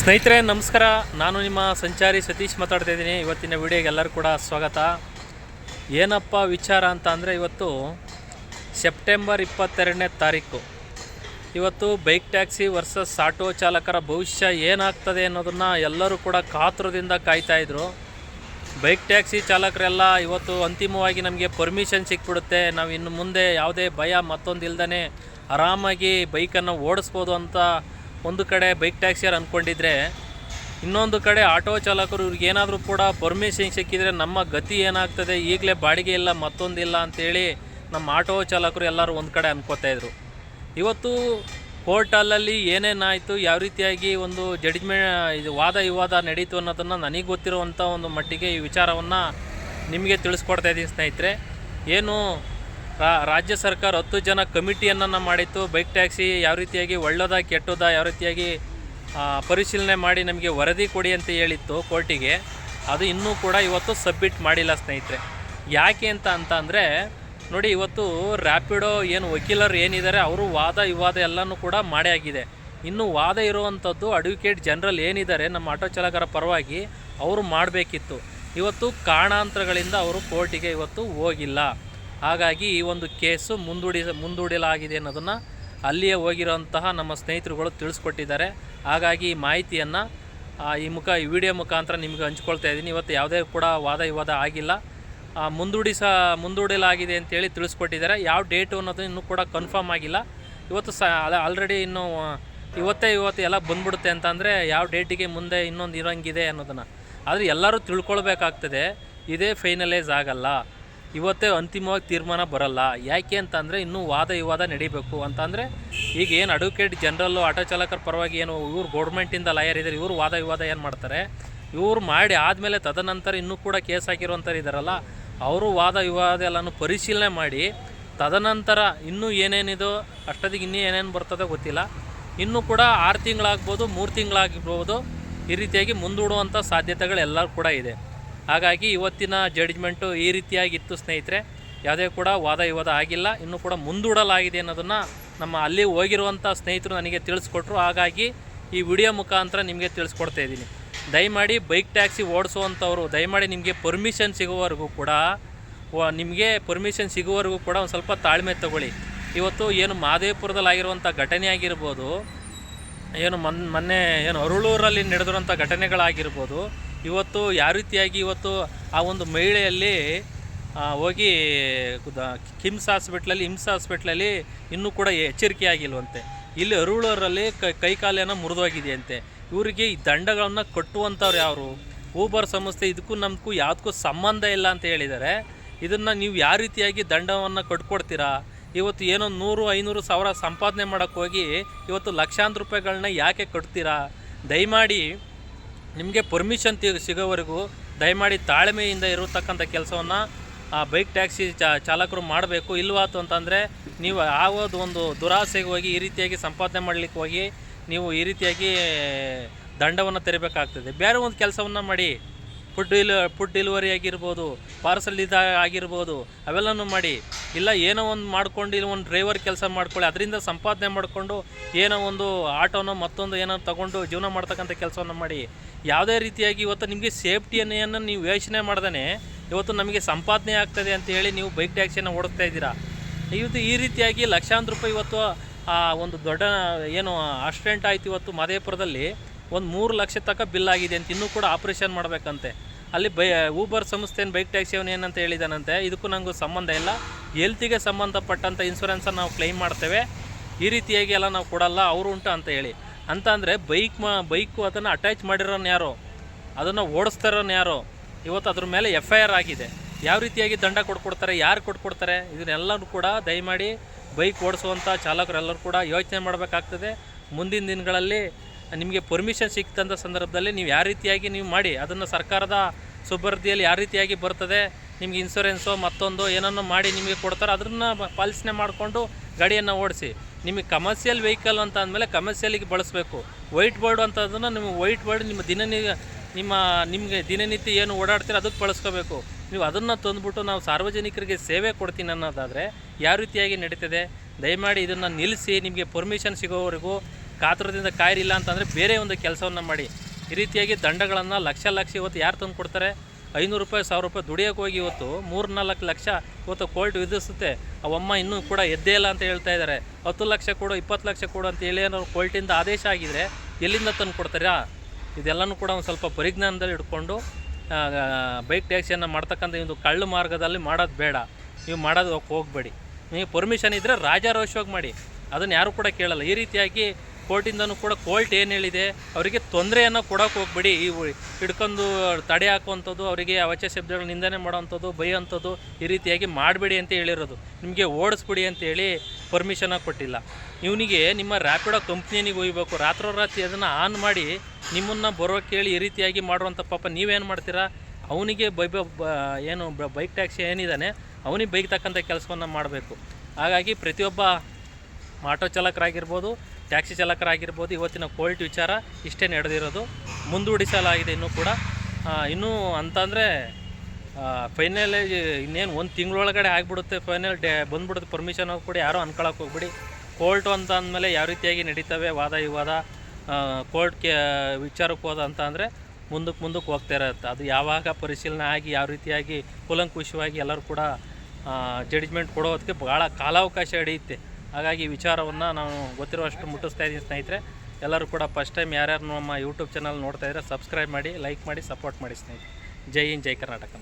ಸ್ನೇಹಿತರೆ, ನಮಸ್ಕಾರ. ನಾನು ನಿಮ್ಮ ಸಂಚಾರಿ ಸತೀಶ್ ಮಾತಾಡ್ತಾ ಇದ್ದೀನಿ. ಇವತ್ತಿನ ವಿಡಿಯೋಗೆ ಎಲ್ಲರೂ ಕೂಡ ಸ್ವಾಗತ. ಏನಪ್ಪ ವಿಚಾರ ಅಂತ ಅಂದರೆ ಇವತ್ತು ಸೆಪ್ಟೆಂಬರ್ ಇಪ್ಪತ್ತೆರಡನೇ ತಾರೀಕು. ಇವತ್ತು ಬೈಕ್ ಟ್ಯಾಕ್ಸಿ ವರ್ಸಸ್ ಆಟೋ ಚಾಲಕರ ಭವಿಷ್ಯ ಏನಾಗ್ತದೆ ಅನ್ನೋದನ್ನು ಎಲ್ಲರೂ ಕೂಡ ಕಾತುರದಿಂದ ಕಾಯ್ತಾಯಿದ್ರು ಬೈಕ್ ಟ್ಯಾಕ್ಸಿ ಚಾಲಕರೆಲ್ಲ ಇವತ್ತು ಅಂತಿಮವಾಗಿ ನಮಗೆ ಪರ್ಮಿಷನ್ ಸಿಕ್ಬಿಡುತ್ತೆ. ನಾವು ಇನ್ನು ಮುಂದೆ ಯಾವುದೇ ಭಯ ಮತ್ತೊಂದು ಇಲ್ದೇ ಆರಾಮಾಗಿ ಬೈಕನ್ನು ಓಡಿಸ್ಬೋದು ಅಂತ ಒಂದು ಕಡೆ ಬೈಕ್ ಟ್ಯಾಕ್ಸಿಯರು ಅಂದ್ಕೊಂಡಿದ್ರೆ ಇನ್ನೊಂದು ಕಡೆ ಆಟೋ ಚಾಲಕರು ಇವ್ರಿಗೆ ಏನಾದರೂ ಕೂಡ ಪರ್ಮಿಷನ್ ಸಿಕ್ಕಿದರೆ ನಮ್ಮ ಗತಿ ಏನಾಗ್ತದೆ, ಈಗಲೇ ಬಾಡಿಗೆ ಇಲ್ಲ ಮತ್ತೊಂದಿಲ್ಲ ಅಂಥೇಳಿ ನಮ್ಮ ಆಟೋ ಚಾಲಕರು ಎಲ್ಲರೂ ಒಂದು ಕಡೆ ಅಂದ್ಕೋತಾಯಿದ್ರು ಇವತ್ತು ಕೋರ್ಟಲ್ಲಲ್ಲಿ ಏನೇನಾಯಿತು, ಯಾವ ರೀತಿಯಾಗಿ ಒಂದು ಜಡ್ಜ್ಮೆ ಇದು ವಾದ ವಿವಾದ ನಡೀತು ಅನ್ನೋದನ್ನು ನನಗೆ ಗೊತ್ತಿರುವಂಥ ಒಂದು ಮಟ್ಟಿಗೆ ಈ ವಿಚಾರವನ್ನು ನಿಮಗೆ ತಿಳಿಸ್ಕೊಡ್ತಾ ಇದ್ದೀನಿ ಸ್ನೇಹಿತರೆ. ಏನು ರಾಜ್ಯ ಸರ್ಕಾರ ಹತ್ತು ಜನ ಕಮಿಟಿಯನ್ನು ಮಾಡಿತ್ತು. ಬೈಕ್ ಟ್ಯಾಕ್ಸಿ ಯಾವ ರೀತಿಯಾಗಿ ಒಳ್ಳೆಯದ ಕೆಟ್ಟದ ಯಾವ ರೀತಿಯಾಗಿ ಪರಿಶೀಲನೆ ಮಾಡಿ ನಮಗೆ ವರದಿ ಕೊಡಿ ಅಂತ ಹೇಳಿತ್ತು ಕೋರ್ಟಿಗೆ. ಅದು ಇನ್ನೂ ಕೂಡ ಇವತ್ತು ಸಬ್ಮಿಟ್ ಮಾಡಿಲ್ಲ ಸ್ನೇಹಿತರೆ. ಯಾಕೆ ಅಂತ ಅಂತ ಅಂದರೆ, ನೋಡಿ ಇವತ್ತು ರ್ಯಾಪಿಡೋ ಏನು ವಕೀಲರು ಏನಿದ್ದಾರೆ, ಅವರು ವಾದ ವಿವಾದ ಎಲ್ಲನೂ ಕೂಡ ಮಾಡೇ ಆಗಿದೆ. ಇನ್ನು ವಾದ ಇರುವಂಥದ್ದು ಅಡ್ವೊಕೇಟ್ ಜನರಲ್ ಏನಿದ್ದಾರೆ, ನಮ್ಮ ಆಟೋ ಚಾಲಕರ ಪರವಾಗಿ ಅವರು ಮಾಡಬೇಕಿತ್ತು. ಇವತ್ತು ಕಾರಣಾಂತರಗಳಿಂದ ಅವರು ಕೋರ್ಟಿಗೆ ಇವತ್ತು ಹೋಗಿಲ್ಲ. ಹಾಗಾಗಿ ಈ ಒಂದು ಕೇಸು ಮುಂದೂಡಿ ಮುಂದೂಡಲಾಗಿದೆ ಅನ್ನೋದನ್ನು ಅಲ್ಲಿಯೇ ಹೋಗಿರೋಂತಹ ನಮ್ಮ ಸ್ನೇಹಿತರುಗಳು ತಿಳಿಸ್ಕೊಟ್ಟಿದ್ದಾರೆ. ಹಾಗಾಗಿ ಈ ಮಾಹಿತಿಯನ್ನು ಈ ಮುಖ, ಈ ವಿಡಿಯೋ ಮುಖಾಂತರ ನಿಮಗೆ ಹಂಚ್ಕೊಳ್ತಾ ಇದ್ದೀನಿ. ಇವತ್ತು ಯಾವುದೇ ಕೂಡ ವಾದ ವಿವಾದ ಆಗಿಲ್ಲ. ಮುಂದೂಡಿಸ ಮುಂದೂಡಲಾಗಿದೆ ಅಂತೇಳಿ ತಿಳಿಸ್ಕೊಟ್ಟಿದ್ದಾರೆ. ಯಾವ ಡೇಟು ಅನ್ನೋದು ಇನ್ನೂ ಕೂಡ ಕನ್ಫರ್ಮ್ ಆಗಿಲ್ಲ. ಇವತ್ತು ಸ ಆಲ್ರೆಡಿ ಇನ್ನು ಇವತ್ತೇ ಇವತ್ತು ಎಲ್ಲ ಬಂದ್ಬಿಡುತ್ತೆ ಅಂತಂದರೆ ಯಾವ ಡೇಟಿಗೆ ಮುಂದೆ ಇನ್ನೊಂದು ಇರೋಂಗಿದೆ ಅನ್ನೋದನ್ನು. ಆದರೆ ಎಲ್ಲರೂ ತಿಳ್ಕೊಳ್ಬೇಕಾಗ್ತದೆ. ಇದೇ ಫೈನಲೈಸ್ ಆಗಲ್ಲ. ಇವತ್ತೇ ಅಂತಿಮವಾಗಿ ತೀರ್ಮಾನ ಬರಲ್ಲ. ಯಾಕೆ ಅಂತಂದರೆ ಇನ್ನೂ ವಾದ ವಿವಾದ ನಡಿಬೇಕು. ಅಂತಂದರೆ ಈಗ ಏನು ಅಡ್ವೊಕೇಟ್ ಜನರಲ್ಲು ಆಟೋ ಚಾಲಕರ ಪರವಾಗಿ ಏನು ಇವ್ರು ಗೌರ್ಮೆಂಟಿಂದ ಲಾಯರ್ ಇದ್ದಾರೆ ಇವರು ವಾದ ವಿವಾದ ಏನು ಮಾಡ್ತಾರೆ? ಇವರು ಮಾಡಿ ಆದಮೇಲೆ ತದನಂತರ ಇನ್ನೂ ಕೂಡ ಕೇಸ್ ಹಾಕಿರುವಂಥವ್ರು ಇದ್ದಾರಲ್ಲ ಅವರು ವಾದ ವಿವಾದ ಎಲ್ಲನೂ ಪರಿಶೀಲನೆ ಮಾಡಿ, ತದನಂತರ ಇನ್ನೂ ಏನೇನಿದು, ಅಷ್ಟೊತ್ತಿಗೆ ಇನ್ನೂ ಏನೇನು ಬರ್ತದೆ ಗೊತ್ತಿಲ್ಲ. ಇನ್ನೂ ಕೂಡ ಆರು ತಿಂಗಳಾಗ್ಬೋದು, ಮೂರು ತಿಂಗಳಾಗಿರ್ಬೋದು ಈ ರೀತಿಯಾಗಿ ಮುಂದೂಡುವಂಥ ಸಾಧ್ಯತೆಗಳೆಲ್ಲರೂ ಕೂಡ ಇದೆ. ಹಾಗಾಗಿ ಇವತ್ತಿನ ಜಡ್ಜ್ಮೆಂಟು ಈ ರೀತಿಯಾಗಿತ್ತು ಸ್ನೇಹಿತರೆ. ಯಾವುದೇ ಕೂಡ ವಾದ ವಿವಾದ ಆಗಿಲ್ಲ. ಇನ್ನೂ ಕೂಡ ಮುಂದೂಡಲಾಗಿದೆ ಅನ್ನೋದನ್ನು ನಮ್ಮ ಅಲ್ಲಿ ಹೋಗಿರುವಂಥ ಸ್ನೇಹಿತರು ನನಗೆ ತಿಳಿಸ್ಕೊಟ್ರು. ಹಾಗಾಗಿ ಈ ವಿಡಿಯೋ ಮುಖಾಂತರ ನಿಮಗೆ ತಿಳಿಸ್ಕೊಡ್ತಾ ಇದ್ದೀನಿ. ದಯಮಾಡಿ ಬೈಕ್ ಟ್ಯಾಕ್ಸಿ ಓಡಿಸುವಂಥವ್ರು, ದಯಮಾಡಿ ನಿಮಗೆ ಪರ್ಮಿಷನ್ ಸಿಗುವವರೆಗೂ ಕೂಡ ನಿಮಗೆ ಪರ್ಮಿಷನ್ ಸಿಗುವವರೆಗೂ ಕೂಡ ಒಂದು ಸ್ವಲ್ಪ ತಾಳ್ಮೆ ತಗೊಳ್ಳಿ. ಇವತ್ತು ಏನು ಮಹದೇವಪುರದಲ್ಲಿ ಆಗಿರುವಂಥ ಘಟನೆ ಆಗಿರ್ಬೋದು, ಏನು ಮೊನ್, ಮೊನ್ನೆ ಏನು ಅರುಳೂರಲ್ಲಿ ನಡೆದಿರುವಂಥ ಘಟನೆಗಳಾಗಿರ್ಬೋದು ಇವತ್ತು ಯಾವ ರೀತಿಯಾಗಿ ಇವತ್ತು ಆ ಒಂದು ಮಹಿಳೆಯಲ್ಲಿ ಹೋಗಿ ಕಿಮ್ಸ್ ಹಾಸ್ಪಿಟ್ಲಲ್ಲಿ, ಇಮ್ಸ್ ಹಾಸ್ಪಿಟ್ಲಲ್ಲಿ ಇನ್ನೂ ಕೂಡ ಎಚ್ಚರಿಕೆ ಆಗಿಲ್ವಂತೆ ಇಲ್ಲಿ ಅರುಳರಲ್ಲಿ ಕೈ ಕಾಲೇನ ಮುರಿದೋಗಿದೆಯಂತೆ. ಇವರಿಗೆ ಈ ದಂಡಗಳನ್ನು ಕಟ್ಟುವಂಥವ್ರು ಯಾರು? ಊಬರ್ ಸಂಸ್ಥೆ ಇದಕ್ಕೂ ನಮಗೂ ಯಾವುದಕ್ಕೂ ಸಂಬಂಧ ಇಲ್ಲ ಅಂತ ಹೇಳಿದ್ದಾರೆ. ಇದನ್ನು ನೀವು ಯಾವ ರೀತಿಯಾಗಿ ದಂಡವನ್ನು ಕಟ್ಕೊಡ್ತೀರಾ? ಇವತ್ತು ಏನೋ ನೂರು, ಐನೂರು ಸಾವಿರ ಸಂಪಾದನೆ ಮಾಡೋಕ್ಕೋಗಿ ಇವತ್ತು ಲಕ್ಷಾಂತರ ರೂಪಾಯಿಗಳನ್ನ ಯಾಕೆ ಕಟ್ತೀರಾ? ದಯಮಾಡಿ ನಿಮಗೆ ಪರ್ಮಿಷನ್ ಸಿಗೋವರೆಗೂ ದಯಮಾಡಿ ತಾಳ್ಮೆಯಿಂದ ಇರತಕ್ಕಂಥ ಕೆಲಸವನ್ನು, ಆ ಬೈಕ್ ಟ್ಯಾಕ್ಸಿ ಚಾಲಕರು ಮಾಡಬೇಕು. ಇಲ್ವಾತು ಅಂತಂದರೆ ನೀವು ಆಗೋದು ಒಂದು ದುರಾಸೆಗೆ ಹೋಗಿ, ಈ ರೀತಿಯಾಗಿ ಸಂಪಾದನೆ ಮಾಡಲಿಕ್ಕೆ ಹೋಗಿ, ನೀವು ಈ ರೀತಿಯಾಗಿ, ದಂಡವನ್ನು ತೆರಬೇಕಾಗ್ತದೆ. ಬೇರೆ ಒಂದು ಕೆಲಸವನ್ನು ಮಾಡಿ. ಫುಡ್ ಡಿಲ್, ಫುಡ್ ಡೆಲಿವರಿ ಆಗಿರ್ಬೋದು, ಪಾರ್ಸಲ್ ಇದು ಆಗಿರ್ಬೋದು, ಅವೆಲ್ಲನೂ ಮಾಡಿ. ಇಲ್ಲ, ಏನೋ ಒಂದು ಮಾಡ್ಕೊಂಡು, ಇಲ್ಲಿ, ಒಂದು ಡ್ರೈವರ್ ಕೆಲಸ ಮಾಡ್ಕೊಳ್ಳಿ, ಅದರಿಂದ ಸಂಪಾದನೆ ಮಾಡಿಕೊಂಡು, ಏನೋ ಒಂದು ಆಟೋನೋ ಮತ್ತೊಂದು ಏನೋ ತಗೊಂಡು ಜೀವನ ಮಾಡ್ತಕ್ಕಂಥ ಕೆಲಸವನ್ನು ಮಾಡಿ. ಯಾವುದೇ ರೀತಿಯಾಗಿ ಇವತ್ತು ನಿಮಗೆ ಸೇಫ್ಟಿಯನ್ನು ನೀವು ಯೋಚನೆ ಮಾಡ್ದೇ ಇವತ್ತು ನಮಗೆ ಸಂಪಾದನೆ ಆಗ್ತದೆ ಅಂತ ಹೇಳಿ ನೀವು ಬೈಕ್ ಟ್ಯಾಕ್ಸಿಯನ್ನು ಓಡಿಸ್ತಾ ಇದ್ದೀರಾ. ಇವತ್ತು ಈ ರೀತಿಯಾಗಿ ಲಕ್ಷಾಂತರ ರೂಪಾಯಿ ಇವತ್ತು, ಆ, ಒಂದು ದೊಡ್ಡ, ಏನು, ಆಕ್ಸಿಡೆಂಟ್ ಆಯ್ತು ಇವತ್ತು ಮಾದೇಪುರದಲ್ಲಿ, ಒಂದು ಮೂರು ಲಕ್ಷ ತಕ್ಕ ಬಿಲ್ ಆಗಿದೆ ಅಂತ ಇನ್ನೂ ಕೂಡ ಆಪ್ರೇಷನ್ ಮಾಡಬೇಕಂತೆ. ಅಲ್ಲಿ ಬೈ ಊಬರ್ ಸಂಸ್ಥೆ ಬೈಕ್ ಟ್ಯಾಕ್ಸಿ ಅವನು ಏನಂತ ಹೇಳಿದಾನಂತೆ, ಇದಕ್ಕೂ ನನಗೂ ಸಂಬಂಧ ಇಲ್ಲ. ಹೆಲ್ತಿಗೆ ಸಂಬಂಧಪಟ್ಟಂಥ ಇನ್ಸೂರೆನ್ಸನ್ನು ನಾವು ಕ್ಲೈಮ್ ಮಾಡ್ತೇವೆ. ಈ ರೀತಿಯಾಗಿ ಎಲ್ಲ ನಾವು ಕೊಡಲ್ಲ, ಅವರು ಉಂಟು ಅಂತ ಹೇಳಿ. ಅಂತ ಅಂದರೆ ಬೈಕ್ ಮ ಬೈಕು ಅದನ್ನು ಅಟ್ಯಾಚ್ ಮಾಡಿರೋನು ಯಾರು? ಅದನ್ನು ಓಡಿಸ್ತಾರೋನು ಯಾರು? ಇವತ್ತು ಅದ್ರ ಮೇಲೆ ಎಫ್ ಐ ಆರ್ ಆಗಿದೆ. ಯಾವ ರೀತಿಯಾಗಿ ದಂಡ ಕೊಟ್ಕೊಡ್ತಾರೆ, ಯಾರು ಕೊಟ್ಕೊಡ್ತಾರೆ ಇದನ್ನೆಲ್ಲರೂ ಕೂಡ ದಯಮಾಡಿ ಬೈಕ್ ಓಡಿಸುವಂಥ ಚಾಲಕರೆಲ್ಲರೂ ಕೂಡ ಯೋಚನೆ ಮಾಡಬೇಕಾಗ್ತದೆ. ಮುಂದಿನ ದಿನಗಳಲ್ಲಿ ನಿಮಗೆ ಪರ್ಮಿಷನ್ ಸಿಕ್ತಂಥ ಸಂದರ್ಭದಲ್ಲಿ ನೀವು ಯಾವ ರೀತಿಯಾಗಿ ನೀವು ಮಾಡಿ, ಅದನ್ನು ಸರ್ಕಾರದ ಸುಬರ್ದಿಯಲ್ಲಿ ಯಾವ ರೀತಿಯಾಗಿ ಬರ್ತದೆ, ನಿಮ್ಗೆ ಇನ್ಸೂರೆನ್ಸು ಮತ್ತೊಂದು ಏನನ್ನು ಮಾಡಿ ನಿಮಗೆ ಕೊಡ್ತಾರೋ ಅದನ್ನು ಪಾಲಿಸನೆ ಮಾಡಿಕೊಂಡು ಗಾಡಿಯನ್ನು ಓಡಿಸಿ. ನಿಮಗೆ ಕಮರ್ಷಿಯಲ್ ವೆಹಿಕಲ್ ಅಂತ ಅಂದಮೇಲೆ ಕಮರ್ಷಿಯಲಿಗೆ ಬಳಸಬೇಕು. ವೈಟ್ ಬೋರ್ಡ್ ಅಂತದನ್ನು ನಿಮ್ಮ ವೈಟ್ ಬೋರ್ಡ್ ನಿಮ್ಮ ದಿನನಿ, ನಿಮ್ಮ, ನಿಮಗೆ ದಿನನಿತ್ಯ ಏನು ಓಡಾಡ್ತೀರ ಅದಕ್ಕೆ ಬಳಸ್ಕೋಬೇಕು. ನೀವು ಅದನ್ನು ತಂದುಬಿಟ್ಟು ನಾವು ಸಾರ್ವಜನಿಕರಿಗೆ ಸೇವೆ ಕೊಡ್ತೀನಿ ಅನ್ನೋದಾದರೆ ಯಾವ ರೀತಿಯಾಗಿ ನಡೀತದೆ? ದಯಮಾಡಿ ಇದನ್ನು ನಿಲ್ಲಿಸಿ, ನಿಮಗೆ ಪರ್ಮಿಷನ್ ಸಿಗೋವರೆಗೂ ಕಾತುರದಿಂದ ಕಾಯಿರಿಲ್ಲ ಅಂತಂದರೆ ಬೇರೆ ಒಂದು ಕೆಲಸವನ್ನು ಮಾಡಿ. ಈ ರೀತಿಯಾಗಿ ದಂಡಗಳನ್ನು ಲಕ್ಷ ಲಕ್ಷ ಇವತ್ತು ಯಾರು ತಂದು ಕೊಡ್ತಾರೆ? ಐನೂರು ರೂಪಾಯಿ, ಸಾವಿರ ರೂಪಾಯಿ ದುಡಿಯೋಕೆ ಹೋಗಿ ಇವತ್ತು ಮೂರು ನಾಲ್ಕು ಲಕ್ಷ ಇವತ್ತು ಕೋರ್ಟ್ ವಿಧಿಸುತ್ತೆ. ಆ ಅಮ್ಮ ಇನ್ನೂ ಕೂಡ ಎದ್ದೇ ಇಲ್ಲ ಅಂತ ಹೇಳ್ತಾ ಇದ್ದಾರೆ. ಹತ್ತು ಲಕ್ಷ ಕೊಡು, ಇಪ್ಪತ್ತು ಲಕ್ಷ ಕೊಡು ಅಂತ ಹೇಳಿ ಏನಾದ್ರು ಕೋರ್ಟಿಂದ ಆದೇಶ ಆಗಿದರೆ ಎಲ್ಲಿಂದ ತಂದು ಕೊಡ್ತಾರಾ? ಇದೆಲ್ಲನೂ ಕೂಡ ಒಂದು ಸ್ವಲ್ಪ ಪರಿಜ್ಞಾನದಲ್ಲಿ ಇಟ್ಕೊಂಡು ಬೈಕ್ ಟ್ಯಾಕ್ಸಿಯನ್ನು ಮಾಡ್ತಕ್ಕಂಥ ಒಂದು ಕಳ್ಳು ಮಾರ್ಗದಲ್ಲಿ ಮಾಡೋದು ಬೇಡ. ನೀವು ಮಾಡೋದು ಹೋಗಬೇಡಿ. ನೀವು ಪರ್ಮಿಷನ್ ಇದ್ದರೆ ರಾಜಾರೋಷವಾಗಿ ಮಾಡಿ. ಅದನ್ನು ಯಾರೂ ಕೂಡ ಕೇಳಲ್ಲ. ಈ ರೀತಿಯಾಗಿ ಕೋರ್ಟಿಂದನೂ ಕೂಡ ಕೋರ್ಟ್ ಏನು ಹೇಳಿದೆ, ಅವರಿಗೆ ತೊಂದರೆಯನ್ನು ಕೊಡೋಕೆ ಹೋಗ್ಬೇಡಿ. ಈ ಹಿಡ್ಕೊಂಡು ತಡೆ ಹಾಕುವಂಥದ್ದು ಅವರಿಗೆ ಅವಚ ಶಬ್ದಗಳು ನಿಂದನೆ ಮಾಡೋವಂಥದ್ದು, ಬೈಯೋವಂಥದ್ದು ಈ ರೀತಿಯಾಗಿ ಮಾಡಬೇಡಿ ಅಂತ ಹೇಳಿರೋದು. ನಿಮಗೆ ಓಡಿಸ್ಬಿಡಿ ಅಂತೇಳಿ ಪರ್ಮಿಷನ ಕೊಟ್ಟಿಲ್ಲ. ಇವನಿಗೆ ನಿಮ್ಮ ರ್ಯಾಪಿಡೋ ಕಂಪ್ನಿನಿಗೆ ಹೋಗ್ಬೇಕು. ರಾತ್ರೋರಾತ್ರಿ ಅದನ್ನು ಆನ್ ಮಾಡಿ ನಿಮ್ಮನ್ನು ಬರೋಕೆ ಕೇಳಿ ಈ ರೀತಿಯಾಗಿ ಮಾಡುವಂಥ ಪಾಪ ನೀವೇನು ಮಾಡ್ತೀರಾ? ಅವನಿಗೆ ಬ- ಏನು ಬೈಕ್ ಟ್ಯಾಕ್ಸಿ ಏನಿದ್ದಾನೆ ಅವನಿಗೆ ಬೈಕ್ ತಕ್ಕಂಥ ಕೆಲಸವನ್ನು ಮಾಡಬೇಕು. ಹಾಗಾಗಿ ಪ್ರತಿಯೊಬ್ಬ ಆಟೋ ಚಾಲಕರಾಗಿರ್ಬೋದು ಟ್ಯಾಕ್ಸಿ ಚಾಲಕರಾಗಿರ್ಬೋದು, ಇವತ್ತಿನ ಕೋಲ್ಟ್ ವಿಚಾರ ಇಷ್ಟೇ ನಡೆದಿರೋದು. ಮುಂದೂಡಿಸಲಾಗಿದೆ ಇನ್ನೂ ಕೂಡ. ಇನ್ನೂ ಅಂತಂದರೆ ಫೈನಲ್ ಇನ್ನೇನು ಒಂದು ತಿಂಗಳೊಳಗಡೆ ಆಗಿಬಿಡುತ್ತೆ ಫೈನಲ್ ಡೇ, ಬಂದ್ಬಿಡುತ್ತೆ ಪರ್ಮಿಷನ್ ಕೂಡ ಯಾರೂ ಅನ್ಕೊಳಕ್ಕೆ ಹೋಗ್ಬಿಡಿ. ಕೋರ್ಟು ಅಂತ ಅಂದಮೇಲೆ ಯಾವ ರೀತಿಯಾಗಿ ನಡೀತವೆ ವಾದ ವಿವಾದ ಕೋರ್ಟ್ಗೆ ವಿಚಾರಕ್ಕೆ ಹೋದ ಅಂತ ಅಂದರೆ ಮುಂದಕ್ಕೆ ಮುಂದಕ್ಕೆ ಹೋಗ್ತಾ ಇರತ್ತೆ. ಅದು ಯಾವಾಗ ಪರಿಶೀಲನೆ ಆಗಿ ಯಾವ ರೀತಿಯಾಗಿ ಕೂಲಂಕುಷವಾಗಿ ಎಲ್ಲರೂ ಕೂಡ ಜಡ್ಜ್ಮೆಂಟ್ ಕೊಡೋದಕ್ಕೆ ಭಾಳ ಕಾಲಾವಕಾಶ ಹಿಡಿಯುತ್ತೆ. ಹಾಗಾಗಿ ಈ ವಿಚಾರವನ್ನು ನಾವು ಗೊತ್ತಿರುವಷ್ಟು ಮುಟ್ಟಿಸ್ತಾ ಇದ್ದೀನಿ ಸ್ನೇಹಿತರೆ. ಎಲ್ಲರೂ ಕೂಡ ಫಸ್ಟ್ ಟೈಮ್ ಯಾರ್ಯಾರು ನಮ್ಮ ಯೂಟ್ಯೂಬ್ ಚಾನಲ್ ನೋಡ್ತಾ ಇದ್ದರೆ ಸಬ್ಸ್ಕ್ರೈಬ್ ಮಾಡಿ ಲೈಕ್ ಮಾಡಿ ಸಪೋರ್ಟ್ ಮಾಡಿ ಸ್ನೇಹಿತರೆ. ಜೈ ಹಿಂದ್, ಜೈ ಕರ್ನಾಟಕ